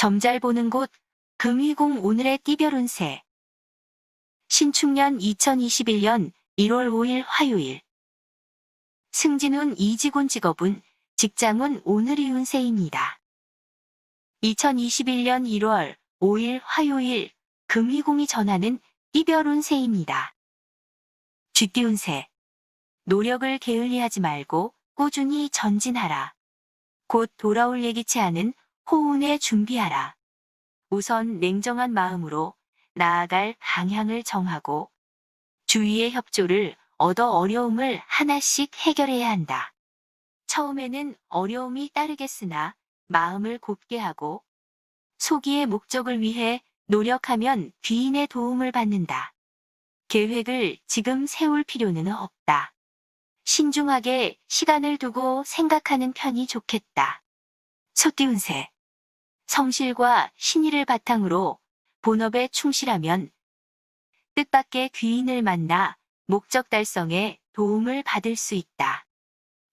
점잘 보는 곳 금위공 오늘의 띠별 운세 신축년 2021년 1월 5일 화요일 승진운 이직운 직업운 직장운 오늘의 운세입니다. 2021년 1월 5일 화요일 금위공이 전하는 띠별 운세입니다. 쥐띠 운세 노력을 게을리하지 말고 꾸준히 전진하라. 곧 돌아올 예기치 않은 호운에 준비하라. 우선 냉정한 마음으로 나아갈 방향을 정하고 주위의 협조를 얻어 어려움을 하나씩 해결해야 한다. 처음에는 어려움이 따르겠으나 마음을 곱게 하고 소기의 목적을 위해 노력하면 귀인의 도움을 받는다. 계획을 지금 세울 필요는 없다. 신중하게 시간을 두고 생각하는 편이 좋겠다. 소띠운세 성실과 신의를 바탕으로 본업에 충실하면 뜻밖의 귀인을 만나 목적 달성에 도움을 받을 수 있다.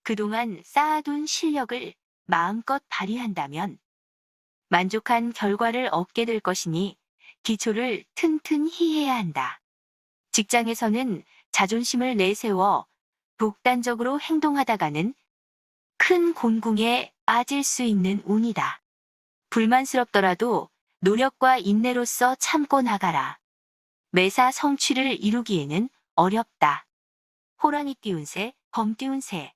그동안 쌓아둔 실력을 마음껏 발휘한다면 만족한 결과를 얻게 될 것이니 기초를 튼튼히 해야 한다. 직장에서는 자존심을 내세워 독단적으로 행동하다가는 큰 곤궁에 빠질 수 있는 운이다. 불만스럽더라도 노력과 인내로서 참고 나가라. 매사 성취를 이루기에는 어렵다. 호랑이 띠운새, 검 띠운새.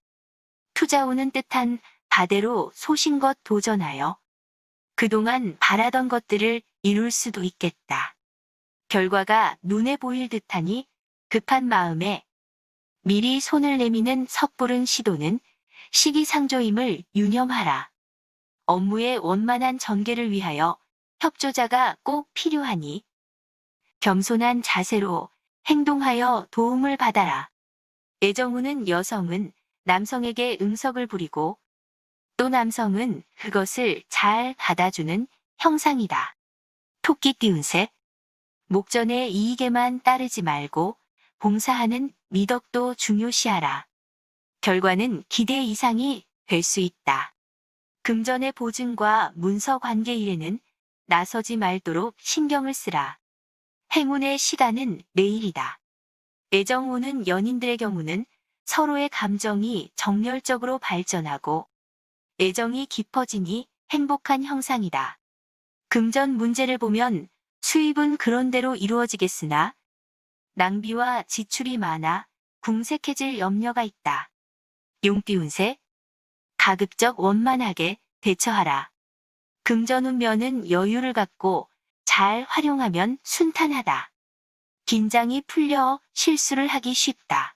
투자운은 뜻한 바대로 소신껏 도전하여 그동안 바라던 것들을 이룰 수도 있겠다. 결과가 눈에 보일 듯하니 급한 마음에 미리 손을 내미는 섣부른 시도는 시기상조임을 유념하라. 업무의 원만한 전개를 위하여 협조자가 꼭 필요하니 겸손한 자세로 행동하여 도움을 받아라. 애정우는 여성은 남성에게 응석을 부리고 또 남성은 그것을 잘 받아주는 형상이다. 토끼 띠운새 목전의 이익에만 따르지 말고 봉사하는 미덕도 중요시하라. 결과는 기대 이상이 될 수 있다. 금전의 보증과 문서 관계 일에는 나서지 말도록 신경을 쓰라. 행운의 시간은 내일이다. 애정 오는 연인들의 경우는 서로의 감정이 정열적으로 발전하고 애정이 깊어지니 행복한 형상이다. 금전 문제를 보면 수입은 그런대로 이루어지겠으나 낭비와 지출이 많아 궁색해질 염려가 있다. 용띠 운세 가급적 원만하게 대처하라. 금전운면은 여유를 갖고 잘 활용하면 순탄하다. 긴장이 풀려 실수를 하기 쉽다.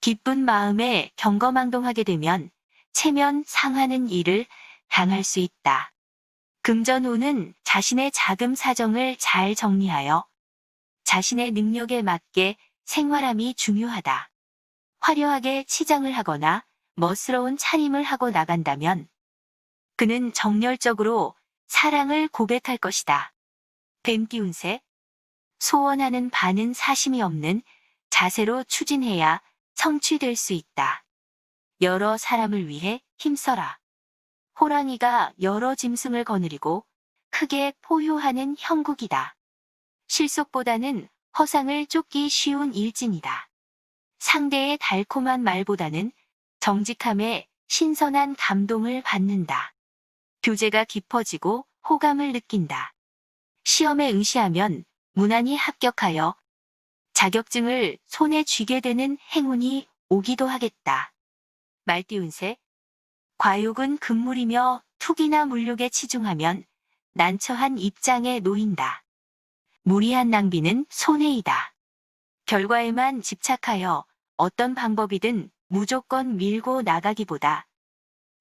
기쁜 마음에 경거망동하게 되면 체면 상하는 일을 당할 수 있다. 금전운은 자신의 자금 사정을 잘 정리하여 자신의 능력에 맞게 생활함이 중요하다. 화려하게 치장을 하거나 멋스러운 차림을 하고 나간다면 그는 정열적으로 사랑을 고백할 것이다. 뱀띠 운세 소원하는 바는 사심이 없는 자세로 추진해야 성취될 수 있다. 여러 사람을 위해 힘써라. 호랑이가 여러 짐승을 거느리고 크게 포효하는 형국이다. 실속보다는 허상을 쫓기 쉬운 일진이다. 상대의 달콤한 말보다는 정직함에 신선한 감동을 받는다. 교제가 깊어지고 호감을 느낀다. 시험에 응시하면 무난히 합격하여 자격증을 손에 쥐게 되는 행운이 오기도 하겠다. 말띠 운세 과욕은 금물이며 투기나 물욕에 치중하면 난처한 입장에 놓인다. 무리한 낭비는 손해이다. 결과에만 집착하여 어떤 방법이든 무조건 밀고 나가기보다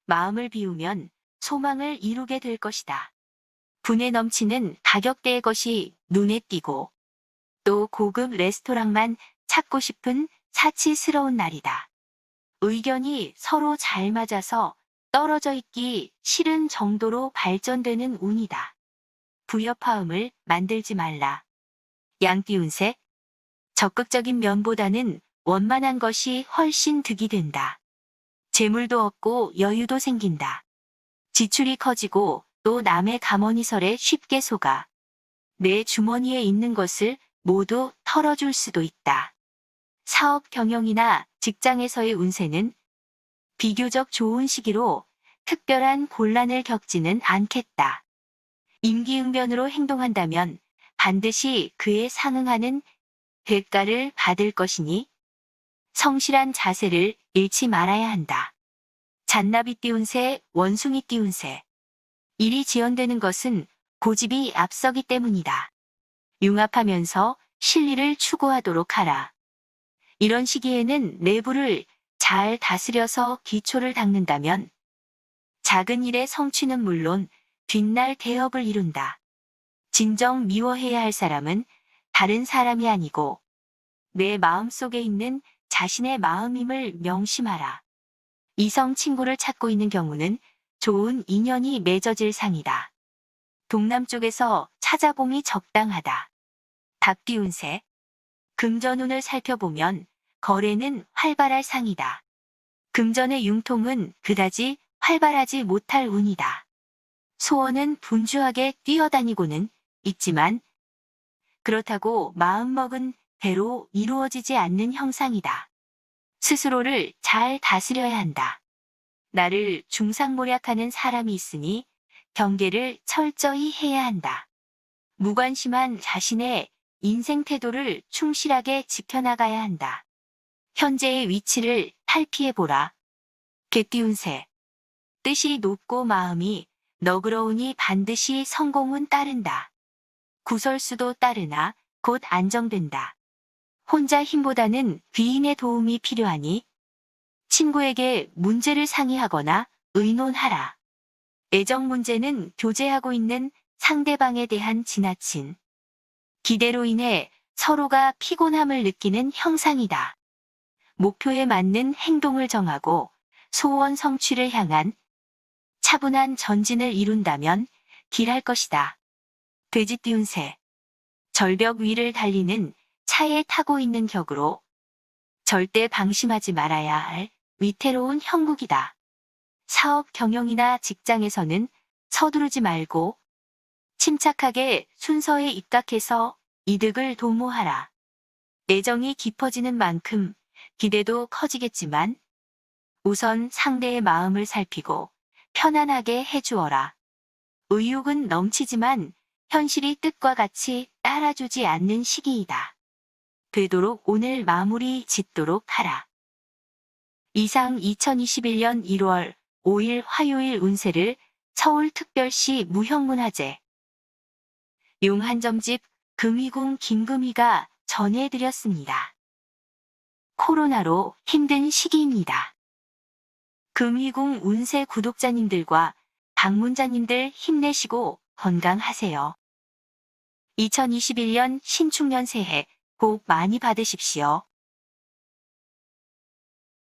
마음을 비우면 소망을 이루게 될 것이다. 분에 넘치는 가격대의 것이 눈에 띄고 또 고급 레스토랑만 찾고 싶은 사치스러운 날이다. 의견이 서로 잘 맞아서 떨어져 있기 싫은 정도로 발전되는 운이다. 부협화음을 만들지 말라. 양띠 운세 적극적인 면보다는 원만한 것이 훨씬 득이 된다. 재물도 얻고 여유도 생긴다. 지출이 커지고 또 남의 가머니설에 쉽게 속아 내 주머니에 있는 것을 모두 털어줄 수도 있다. 사업 경영이나 직장에서의 운세는 비교적 좋은 시기로 특별한 곤란을 겪지는 않겠다. 임기응변으로 행동한다면 반드시 그에 상응하는 대가를 받을 것이니 성실한 자세를 잃지 말아야 한다. 잔나비 띄운 새, 원숭이 띄운 새. 일이 지연되는 것은 고집이 앞서기 때문이다. 융합하면서 실리를 추구하도록 하라. 이런 시기에는 내부를 잘 다스려서 기초를 닦는다면 작은 일의 성취는 물론 뒷날 대업을 이룬다. 진정 미워해야 할 사람은 다른 사람이 아니고 내 마음 속에 있는 자신의 마음임을 명심하라. 이성 친구를 찾고 있는 경우는 좋은 인연이 맺어질 상이다. 동남쪽에서 찾아봄이 적당하다. 닭띠 운세 금전운을 살펴보면 거래는 활발할 상이다. 금전의 융통은 그다지 활발하지 못할 운이다. 소원은 분주하게 뛰어다니고는 있지만 그렇다고 마음먹은 대로 이루어지지 않는 형상이다. 스스로를 잘 다스려야 한다. 나를 중상모략하는 사람이 있으니 경계를 철저히 해야 한다. 무관심한 자신의 인생 태도를 충실하게 지켜나가야 한다. 현재의 위치를 탈피해보라. 개띠운세. 뜻이 높고 마음이 너그러우니 반드시 성공은 따른다. 구설수도 따르나 곧 안정된다. 혼자 힘보다는 귀인의 도움이 필요하니 친구에게 문제를 상의하거나 의논하라. 애정 문제는 교제하고 있는 상대방에 대한 지나친 기대로 인해 서로가 피곤함을 느끼는 형상이다. 목표에 맞는 행동을 정하고 소원 성취를 향한 차분한 전진을 이룬다면 길할 것이다. 돼지 띄운새. 절벽 위를 달리는 차에 타고 있는 격으로 절대 방심하지 말아야 할 위태로운 형국이다. 사업 경영이나 직장에서는 서두르지 말고 침착하게 순서에 입각해서 이득을 도모하라. 애정이 깊어지는 만큼 기대도 커지겠지만 우선 상대의 마음을 살피고 편안하게 해주어라. 의욕은 넘치지만 현실이 뜻과 같이 따라주지 않는 시기이다. 되도록 오늘 마무리 짓도록 하라. 이상 2021년 1월 5일 화요일 운세를 서울특별시 무형문화재 용한점집 금이궁 김금희가 전해드렸습니다. 코로나로 힘든 시기입니다. 금이궁 운세 구독자님들과 방문자님들 힘내시고 건강하세요. 2021년 신축년 새해 복 많이 받으십시오.